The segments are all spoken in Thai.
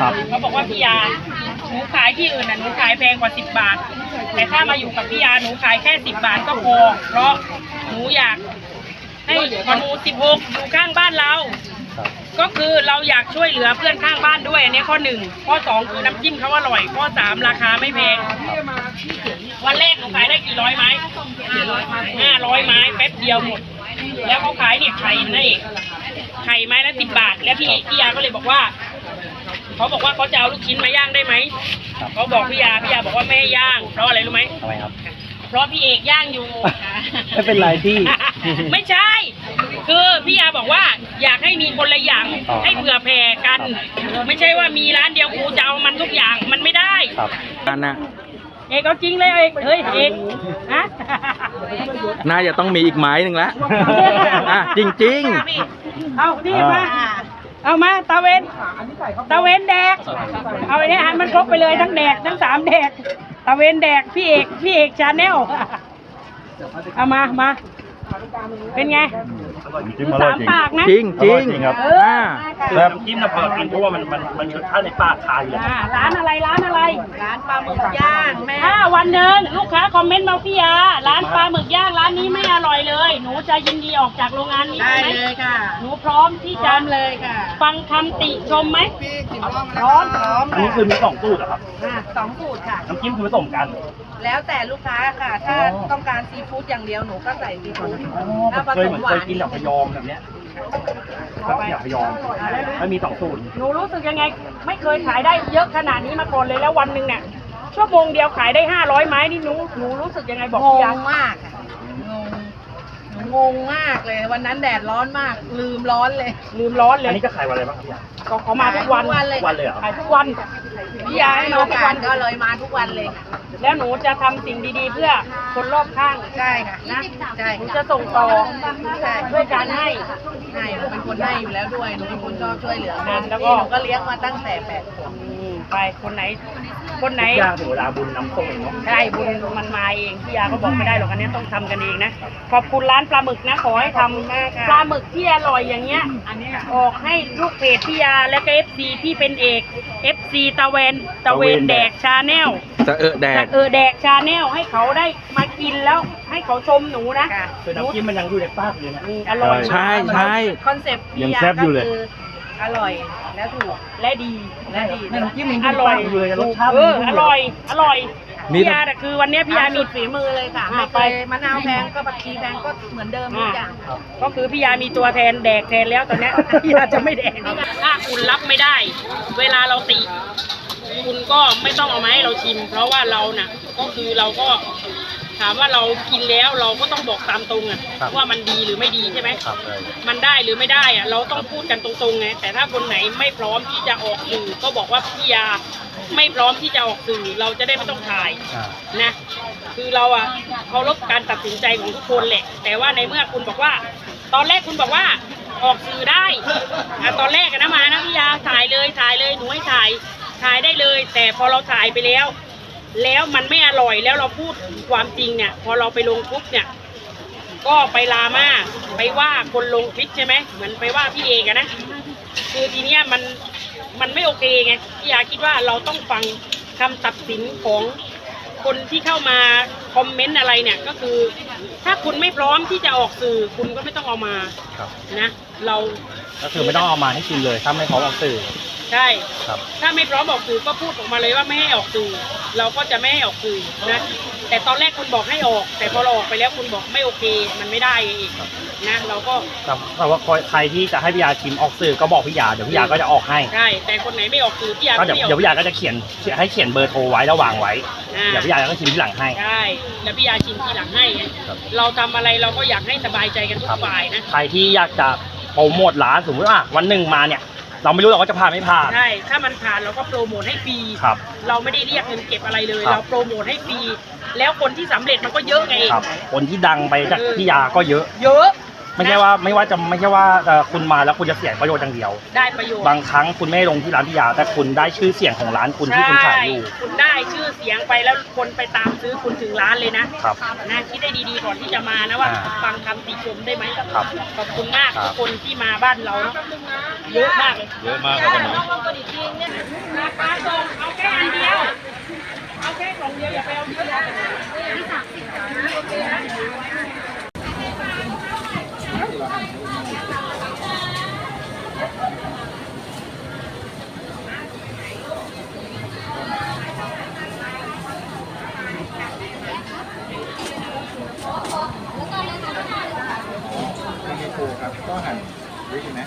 ครับเขาบอกว่าพี่ยาหนูขายที่อื่นน่ะหนูขายแพงกว่าสิบบาท แต่ถ้ามาอยู่กับพี่ยาหนูขายแค่สิบบาทก็พอเพราะหนูอยากให้หนูสิบหกอยู่ข้างบ้านเรา ครับก็คือเราอยากช่วยเหลือเพื่อนข้างบ้านด้วยอันนี้ข้อหนึ่งข้อสองคือน้ำจิ้มเขาอร่อยข้อสามราคาไม่แพงวันแรกหนูขายได้กี่ร้อยไม้ห้าร้อยห้าร้อยไม้แป๊บเดียวหมด แล้วเขาขายเนี่ยไข่นั่นเองไข่ไม้ละสิบบาท แล้วพี่พี่ยาก็เลยบอกว่า เขาบอกว่าเขาจะเอาลูกชิ้นมาย่างได้ไหมครับเขาบอกพี่ยาพี่ยาบอกว่าไม่ให้ย่างเพราะอะไรรู้ไหมทำไมครับ เพราะพี่เอกย่างอยู่ ไม่เป็นไรพี่ ไม่ใช่ คือพี่ยาบอกว่าอยากให้มีคนละอย่างอ๋อให้เผื่อแผ่กัน ไม่ใช่ว่ามีร้านเดียวกูจะเอามันทุกอย่างมันไม่ได้ ครับอันน่ะเอกเอาจริงเลยเอกเฮ้ยเอกฮะ น่าจะต้องมีอีกไม้หนึ่งละอะจริงเอานี่มา เอามาตาเวนตาเวนแดก เอาไอ้เนี่อันมันครบไปเลยทั้งแดกทั้งสามแดกตาเวนแดกพี่เอกพี่เอกชาแนลเอามามาเป็นไง คือสามปากนะๆจริงจริงครับ เอออ่าแล้วน้ำจิ้มนะพอกินเพราะว่ามันมันมันรสชาติในปากคาอยู่แล้วอ่าร้านอะไรร้านอะไร ร้านปลาหมึกย่างแม่ถ้าวันหนึ่งลูกค้าคอมเมนต์มาพี่ยาร้านปลาหมึกย่างร้านนี้ไม่อร่อยเลย หนูจะยินดีออกจากโรงงานนี้ได้ไหมเลยค่ะหนูพร้อมที่พร้จะอมเลยค่ะ ฟังคำติชมไหม พ ร้อมพร้อมอันนี้คือมีสองสูตรเหรอครับอะสองสูตรค่ะ น้ำจิ้มคือผสมกัน แล้วแต่ลูกค้าค่ะ ถ้าอ๋อ ต้องการซีฟู้ดอย่างเดียวหนูก็ใส่ซีฟู้ดอ๋อผแล้วมผเคยสเหมมือนหวาเคยนกินแบบพยอมแบบเนี้ยแบบอย่างพยอมมันมีสองสูตร หนูรู้สึกยังไง ไม่เคยขายได้เยอะขนาดนี้มาก่อนเลยแล้ววันหนึ่งเนี่ยชั่วโมงเดียวขายได้ห้าร้อยไม้นี่หนูหนูรู้สึกยังไงบอกงพี่งยามากค่ะงงหนู งงมากเลย วันนั้นแดดร้อนมาก ลืมร้อนเลย ลืมร้อนเลอันยนี้ก็ขายวันอะไรบ้างครับพี่ยาก็เขามาทุกวันทุกวันเลย วันเลยเหรอขายทุกวันพี่ยาให้ให้มาโอทุกกาวัสนก็เลยมาทุกวันเลยค่ะแล้วหนูจะทำสิ่งดีๆ เพื่อคนรอบข้างใช่ค่ะนะใช่หนูค่ะจะส่งต่อใช่ด้วยการให้ ให้หนูเป็นคนให้อยู่แล้วด้วยหนูเป็นคนชอบช่วยเหลือคนแล้วก็ หนูก็เลี้ยงมาตั้งแต่แปดขวบ อืมไปคนไหน คนไหนย่างถึงเวลาบุญน้ำส้มเองเนาะใช่บุญมันมาเองพี่ยาก็บอกไม่ได้หรอกอันนี้ต้องทำกันเองนะขอบคุณร้านปลาหมึกนะขอให้ทำปลาหมึกที่อร่อยอย่างเงี้ยออกให้ลูกเพจพี่ยาและก็เอฟซีที่เป็นเอก FC ตะเวนตะเวนแดกชาแนลจะเออแดจากกเออแดกชาแนลให้เขาได้มากินแล้วให้เขาชมหนูนะค่ะคือน้ำจิ้มมันยังอยู่ในปากอยู่นะอืมอร่อยใช่ใช่ คอนเซ็ปต์ยัพี่งยาแซ่บก็อยู่เลยคือ อร่อยและถูกและดีและดีน้ำจิ้มมันอร่อยเลยรสชาติเอออร่อย อร่อยนี่พี่ยาแต่คือวันเนี้ยพี่ยาพี่ยามีมีฝีมือเลยค่ะอ่าไม่เคยไปมะนาวแพงก็บักชีแพงก็เหมือนเดิมทุกอย่าง ก็คือพี่ยามีตัวแทนแดกแทนแล้วตอนเนี้ย พี่ยาจะไม่แดกถ้าคุณรับไม่ได้ เวลาเราติ คุณก็ไม่ต้องเอามาให้เราชิม เพราะว่าเราน่ะ ก็คือเราก็ ถามว่าเรากินแล้วเราก็ต้องบอกตามตรงอะครับ ว่ามันดีหรือไม่ดีใช่ไหม ครับเลย มันได้หรือไม่ได้อะเราต้องพูดกันตรงๆไงแต่ถ้าคนไหนไม่พร้อมที่จะออกสื่อก็บอกว่าพี่ยาไม่พร้อมที่จะออกสื่อเราจะได้ไม่ต้องถ่ายอ่า นะคือเราอะเคารพการตัดสินใจของทุกคนแหละ แต่ว่าในเมื่อคุณบอกว่า ตอนแรกคุณบอกว่าออกสื่อได้อะตอนแรกอะนะมานะพี่ยาถ่ายเลยถ่ายเลยหนูให้ถ่ายถ่ายได้เลย แต่พอเราถ่ายไปแล้ว แล้วมันไม่อร่อยแล้วเราพูดความจริงเนี่ย พอเราไปลงปุ๊บเนี่ย ก็ไปลามาไปว่าคนลงคลิปใช่ไหมเหมือนไปว่าพี่เอกอะนะ คือทีเนี้ยมันมันไม่โอเคไงพี่ยาคิดว่าเราต้องฟังคำตัดสินของคนที่เข้ามาคอมเมนต์อะไรเนี่ยก็คือ ถ้าคุณไม่พร้อมที่จะออกสื่อคุณก็ไม่ต้องเอามาครับนะ เราก็คือไม่ต้องเอามาให้กินเลยถ้าไม่พร้อมออกสื่อ ใช่ ครับ ถ้าไม่พร้อมออกสื่อก็พูดออกมาเลยว่าไม่ให้ออกสื่อเราก็จะไม่ให้ออกสื่อนะแต่ตอนแรกคุณบอกให้ออก แต่พอเราออกไปแล้วคุณบอกไม่โอเค มันไม่ได้อีกนะเราก็แต่แต่ว่าใครที่จะให้พี่ยาชิมออกสื่อก็บอกพี่ยาเดี๋ยวพี่ยาก็จะออกให้ใช่แต่คนไหนไม่ออกสื่อพี่ยาก็ก็เดี๋ยวไม่ออกเดี๋ยวพี่ยาก็จะเขียนให้เขียนเบอร์โทรไว้แล้ววางไว้อ่า เดี๋ยวพี่ยาก็ชิมที่หลังให้ ใช่แล้วพี่ยาชิมทีหลังให้ไงครับ เราทำอะไรเราก็อยากให้สบายใจกันทุกฝ่ายนะ ใครที่อยากจะโปรโมทร้านสมมติว่าวันหนึ่งมาเนี่ย เราไม่รู้หรอกว่าจะผ่านไม่ผ่าน ใช่ถ้ามันผ่านเราก็โปรโมทให้ฟรีครับเราไม่ได้เรียกเงินเก็บอะไรเลย ครับ เราโปรโมทให้ฟรีแล้วคนที่สำเร็จมันก็เยอะไง ครับ คนที่ดังไปจากพี่ยาก็เยอะ เยอะ ไม่ใช่ว่าไม่ว่าจะไม่ใช่ว่าคุณมาแล้วคุณจะเสียประโยชน์อย่างเดียว ได้ประโยชน์บางครั้งคุณไม่ลงที่ร้านพิยาแต่คุณได้ชื่อเสียงของร้านคุณที่คุณขายอยู่คุณได้ชื่อเสียงไปแล้วคนไปตามซื้อคุณถึงร้านเลยนะครับ นะคิดได้ดีๆก่อนที่จะมานะว่าฟังคำติชมได้ไหมครับขอบคุณมากคนที่มาบ้านเราเยอะมากเลยเยอะมากครับวัราคาส่งเอาแค่อันเดียว เอาแค่กลองเดียวอย่าไปเอาเยอะนะ มีครูครับก็หั่นวิกนะ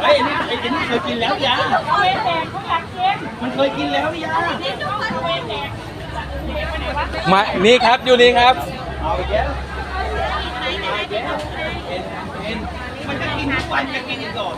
เฮ้ยนี่ไอ้นี่เคยกินแล้วยา เอาเวแตกเขาอยากกิน มัน เคยกินแล้วนี่ยาเอาเวแตกเวไปไหนวะมานี่ครับอยู่นี่ครับเอาไปแก้วมันจะกินทุกวันจะกินอีกก่อ